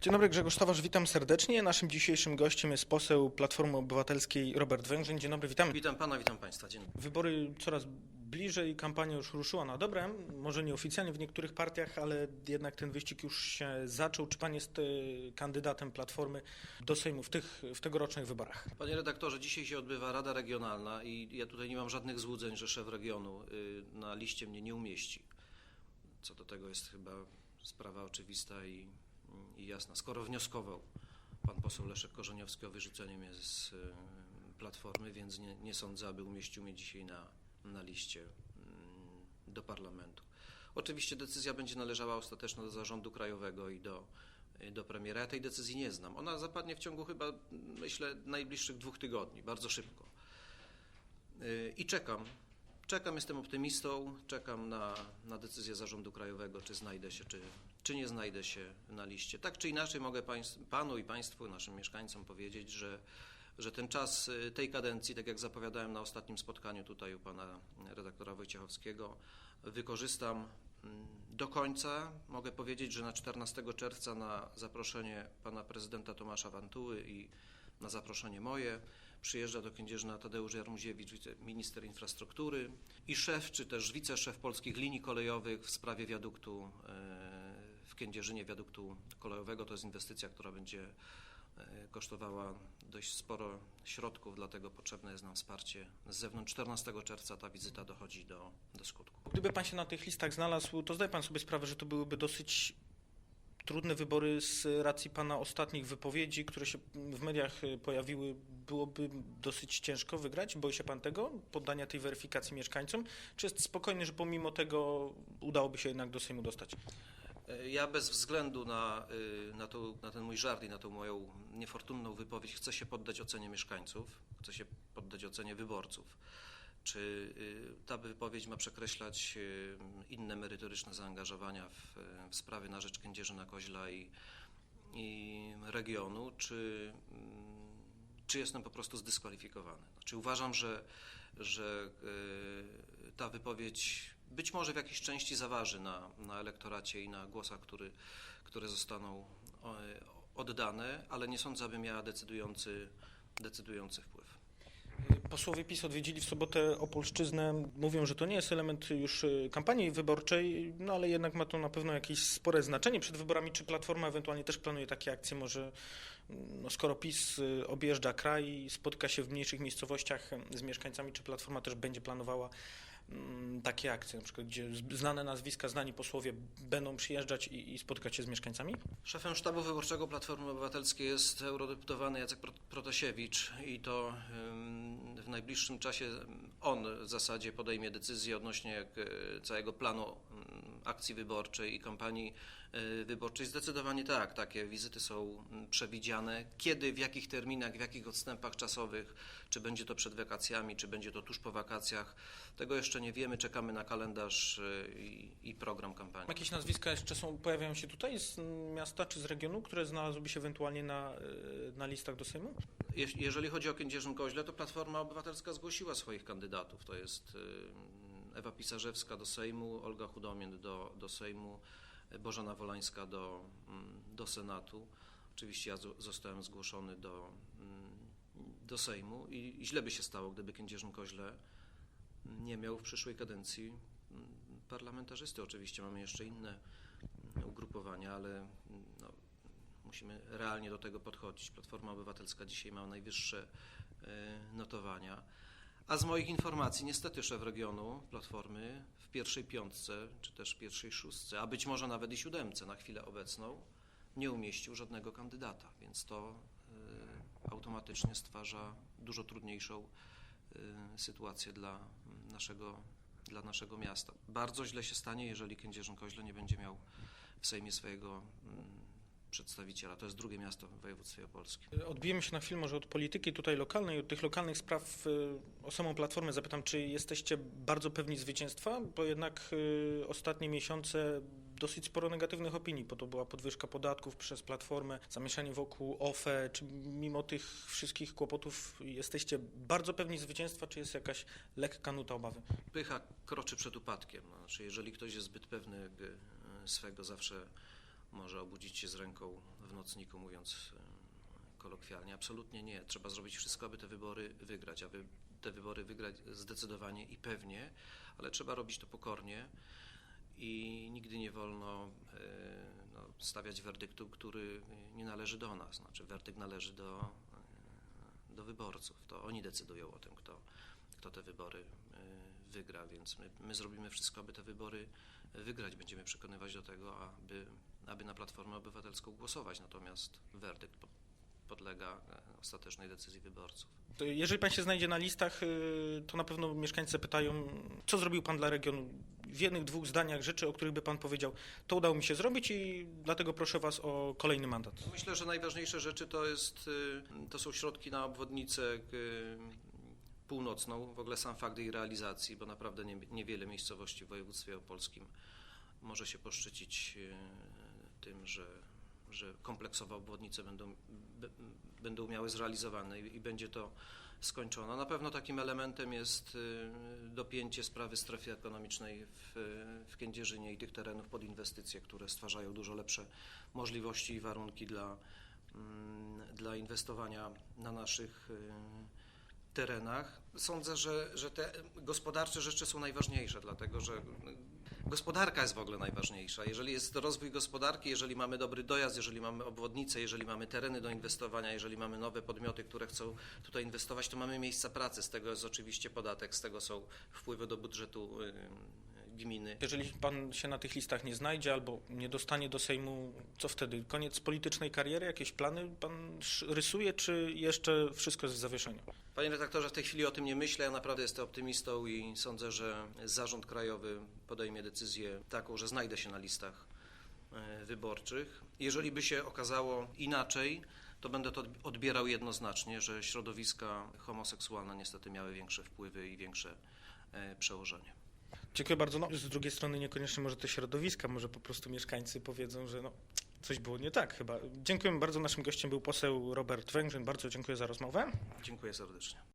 Dzień dobry, Grzegorz Stawarz, witam serdecznie. Naszym dzisiejszym gościem jest poseł Platformy Obywatelskiej Robert Węgrzyn. Dzień dobry, witam. Witam pana, witam państwa. Dzień dobry. Wybory coraz bliżej, kampania już ruszyła na dobre, może nieoficjalnie w niektórych partiach, ale jednak ten wyścig już się zaczął. Czy pan jest y, kandydatem Platformy do Sejmu w, tych, w tegorocznych wyborach? Panie redaktorze, dzisiaj się odbywa Rada Regionalna i ja tutaj nie mam żadnych złudzeń, że szef regionu y, na liście mnie nie umieści. Co do tego jest chyba sprawa oczywista i, i jasna. Skoro wnioskował pan poseł Leszek Korzeniowski o wyrzucenie mnie z y, Platformy, więc nie, nie sądzę, aby umieścił mnie dzisiaj na, na liście mm, do parlamentu. Oczywiście decyzja będzie należała ostatecznie do zarządu krajowego i do, do premiera. Ja tej decyzji nie znam. Ona zapadnie w ciągu chyba, myślę, najbliższych dwóch tygodni, bardzo szybko. Yy, I czekam. Czekam, jestem optymistą, czekam na, na decyzję zarządu krajowego, czy znajdę się, czy, czy nie znajdę się na liście. Tak czy inaczej mogę panu i państwu, naszym mieszkańcom powiedzieć, że, że ten czas y, tej kadencji, tak jak zapowiadałem na ostatnim spotkaniu tutaj u pana redaktora Wojciechowskiego, wykorzystam mm, do końca. Mogę powiedzieć, że na 14 czerwca na zaproszenie pana prezydenta Tomasza Wantuły i na zaproszenie moje przyjeżdża do Kędzierzyna Tadeusz Jarmuziewicz, minister infrastruktury i szef, czy też wiceszef polskich linii kolejowych w sprawie wiaduktu e, w Kędzierzynie, wiaduktu kolejowego. To jest inwestycja, która będzie e, kosztowała dość sporo środków, dlatego potrzebne jest nam wsparcie z zewnątrz. 14 czerwca ta wizyta dochodzi do, do skutku. Gdyby pan się na tych listach znalazł, to zdaje pan sobie sprawę, że to byłyby dosyć trudne wybory z racji pana ostatnich wypowiedzi, które się w mediach y, pojawiły. Byłoby dosyć ciężko wygrać? Boi się pan tego, poddania tej weryfikacji mieszkańcom? Czy jest spokojny, że pomimo tego udałoby się jednak do Sejmu dostać? E, Ja bez względu na, y, na, to, na ten mój żart i na tą moją niefortunną wypowiedź chcę się poddać ocenie mieszkańców, chcę się poddać ocenie wyborców. Czy y, ta wypowiedź ma przekreślać y, inne merytoryczne zaangażowania w, w sprawy na rzecz Kędzierzyna Koźla i, i regionu, czy, mm, czy jestem po prostu zdyskwalifikowany? Znaczy uważam, że, że ta wypowiedź być może w jakiejś części zaważy na, na elektoracie i na głosach, który, które zostaną o, oddane, ale nie sądzę, aby miała decydujący, decydujący wpływ. Posłowie PiS odwiedzili w sobotę Opolszczyznę. Mówią, że to nie jest element już y, kampanii wyborczej, no ale jednak ma to na pewno jakieś spore znaczenie przed wyborami. Czy Platforma ewentualnie też planuje takie akcje? Może no, skoro PiS y, objeżdża kraj, spotyka się w mniejszych miejscowościach z mieszkańcami, czy Platforma też będzie planowała takie akcje, na przykład gdzie znane nazwiska, znani posłowie będą przyjeżdżać i, i spotykać się z mieszkańcami? Szefem sztabu wyborczego Platformy Obywatelskiej jest eurodeputowany Jacek Pro- Protasiewicz i to w najbliższym czasie on w zasadzie podejmie decyzję odnośnie e, całego planu ym, akcji wyborczej i kampanii e, wyborczej. Zdecydowanie tak, takie wizyty są mm, przewidziane. Kiedy, w jakich terminach, w jakich odstępach czasowych, czy będzie to przed wakacjami, czy będzie to tuż po wakacjach, tego jeszcze nie wiemy. Czekamy na kalendarz e, i, i program kampanii. Jakieś nazwiska jeszcze są, pojawiają się tutaj z mm, miasta czy z regionu, które znalazłyby się ewentualnie na, na listach do Sejmu? Jeż- Jeżeli chodzi o Kędzierzyn-Koźle, to Platforma Obywatelska zgłosiła swoich kandydatów. To jest y, Ewa Pisarzewska do Sejmu, Olga Chudomien do, do Sejmu, Bożena Wolańska do, mm, do Senatu. Oczywiście ja zo- zostałem zgłoszony do, mm, do Sejmu i i źle by się stało, gdyby Kędzierzyn-Koźle nie miał w przyszłej kadencji mm, parlamentarzysty. Oczywiście mamy jeszcze inne ugrupowania, ale no, musimy realnie do tego podchodzić. Platforma Obywatelska dzisiaj ma najwyższe e, notowania. A z moich informacji, niestety szef regionu Platformy w pierwszej piątce, czy też pierwszej szóstce, a być może nawet i siódemce na chwilę obecną, nie umieścił żadnego kandydata, więc to e, automatycznie stwarza dużo trudniejszą e, sytuację dla naszego, dla naszego miasta. Bardzo źle się stanie, jeżeli Kędzierzyn-Koźle nie będzie miał w Sejmie swojego mm, przedstawiciela. To jest drugie miasto w województwie opolskim. Odbijemy się na chwilę może od polityki tutaj lokalnej, od tych lokalnych spraw y, o samą Platformę. Zapytam, czy jesteście bardzo pewni zwycięstwa? Bo jednak y, ostatnie miesiące dosyć sporo negatywnych opinii, bo to była podwyżka podatków przez Platformę, zamieszanie wokół OFE. Czy mimo tych wszystkich kłopotów jesteście bardzo pewni zwycięstwa, czy jest jakaś lekka nuta obawy? Pycha kroczy przed upadkiem. Znaczy, jeżeli ktoś jest zbyt pewny e, swego, zawsze, może obudzić się z ręką w nocniku, mówiąc kolokwialnie. Absolutnie nie. Trzeba zrobić wszystko, aby te wybory wygrać, aby te wybory wygrać zdecydowanie i pewnie, ale trzeba robić to pokornie i nigdy nie wolno no, stawiać werdyktu, który nie należy do nas. Znaczy, werdykt należy do, do wyborców. To oni decydują o tym, kto, kto te wybory wygra, więc my, my zrobimy wszystko, aby te wybory wygrać. Będziemy przekonywać do tego, aby, aby na Platformę Obywatelską głosować, natomiast werdykt po- podlega e, ostatecznej decyzji wyborców. To Jeżeli pan się znajdzie na listach, y, to na pewno mieszkańcy pytają, co zrobił pan dla regionu. W jednych, dwóch zdaniach rzeczy, o których by pan powiedział, to udało mi się zrobić i dlatego proszę was o kolejny mandat. Myślę, że najważniejsze rzeczy to, jest, y, to są środki na obwodnicę y, północną, w ogóle sam fakt jej realizacji, bo naprawdę nie, niewiele miejscowości w województwie opolskim może się poszczycić tym, że, że kompleksowe obwodnice będą, będą miały zrealizowane i, i będzie to skończone. Na pewno takim elementem jest y, dopięcie sprawy strefy ekonomicznej w, w Kędzierzynie i tych terenów pod inwestycje, które stwarzają dużo lepsze możliwości i warunki dla, mm, dla inwestowania na naszych y, terenach. Sądzę, że, że te gospodarcze rzeczy są najważniejsze, dlatego że gospodarka jest w ogóle najważniejsza. Jeżeli jest rozwój gospodarki, jeżeli mamy dobry dojazd, jeżeli mamy obwodnice, jeżeli mamy tereny do inwestowania, jeżeli mamy nowe podmioty, które chcą tutaj inwestować, to mamy miejsca pracy. Z tego jest oczywiście podatek, z tego są wpływy do budżetu gminy. Jeżeli pan się na tych listach nie znajdzie albo nie dostanie do Sejmu, co wtedy? Koniec politycznej kariery? Jakieś plany pan rysuje, czy jeszcze wszystko jest w zawieszeniu? Panie redaktorze, w tej chwili o tym nie myślę. Ja naprawdę jestem optymistą i sądzę, że zarząd krajowy podejmie decyzję taką, że znajdę się na listach e, wyborczych. Jeżeli by się okazało inaczej, to będę to odbierał jednoznacznie, że środowiska homoseksualne niestety miały większe wpływy i większe e, przełożenie. Dziękuję bardzo. No, z drugiej strony niekoniecznie może te środowiska, może po prostu mieszkańcy powiedzą, że no, coś było nie tak chyba. Dziękuję bardzo. Naszym gościem był poseł Robert Węgrzyn. Bardzo dziękuję za rozmowę. Dziękuję serdecznie.